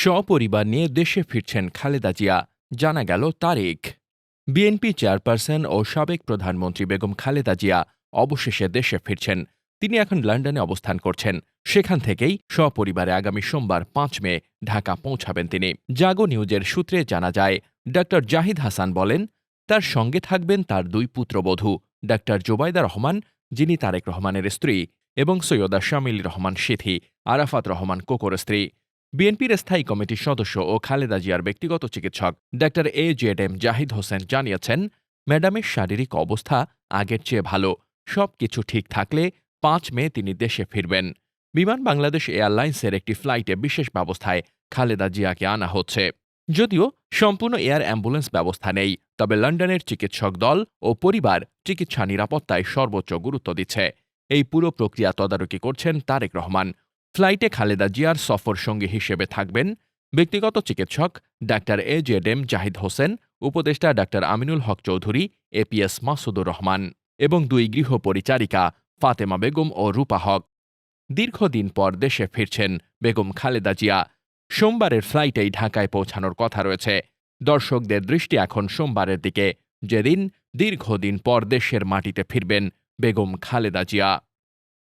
সপরিবার নিয়ে দেশে ফিরছেন খালেদা জিয়া। জানা গেল তারিখ বিএনপি চেয়ারপারসন ও সাবেক প্রধানমন্ত্রী বেগম খালেদা জিয়া অবশেষে দেশে ফিরছেন। তিনি এখন লন্ডনে অবস্থান করছেন। সেখান থেকেই সপরিবারে আগামী সোমবার পাঁচ মে ঢাকা পৌঁছাবেন তিনি। জাগো নিউজের সূত্রে জানা যায় ডা জাহিদ হাসান বলেন, তার সঙ্গে থাকবেন তার দুই পুত্রবধূ ডা জোবাইদা রহমান, যিনি তারেক রহমানের স্ত্রী, এবং সৈয়দা শামিল রহমান সিথি, আরাফাত রহমান কোকর স্ত্রী। বিএনপির স্থায়ী কমিটির সদস্য ও খালেদা জিয়ার ব্যক্তিগত চিকিৎসক doctor A Z M Zahid Hossain জানিয়েছেন, ম্যাডামের শারীরিক অবস্থা আগের চেয়ে ভালো, সবকিছু ঠিক থাকলে পাঁচ মে তিনি দেশে ফিরবেন। বিমান বাংলাদেশ এয়ারলাইন্সের একটি ফ্লাইটে বিশেষ ব্যবস্থায় খালেদা জিয়াকে আনা হচ্ছে। যদিও সম্পূর্ণ এয়ার অ্যাম্বুলেন্স ব্যবস্থা নেই, তবে লন্ডনের চিকিৎসক দল ও পরিবার চিকিৎসা নিরাপত্তায় সর্বোচ্চ গুরুত্ব দিচ্ছে। এই পুরো প্রক্রিয়া তদারকি করছেন তারেক রহমান। ফ্লাইটে খালেদা জিয়ার সফর সঙ্গী হিসেবে থাকবেন ব্যক্তিগত চিকিৎসক doctor A Z M Zahid Hossain, উপদেষ্টা ডাক্তার আমিনুল হক চৌধুরী এপিএস মাসুদুর রহমান এবং দুই গৃহ পরিচারিকা ফাতেমা বেগম ও রূপা হক। দীর্ঘদিন পর দেশে ফিরছেন বেগম খালেদা জিয়া। সোমবারের ফ্লাইটেই ঢাকায় পৌঁছানোর কথা রয়েছে। দর্শকদের দৃষ্টি এখন সোমবারের দিকে। যেদিন দীর্ঘদিন পর দেশের মাটিতে ফিরবেন বেগম খালেদা জিয়া।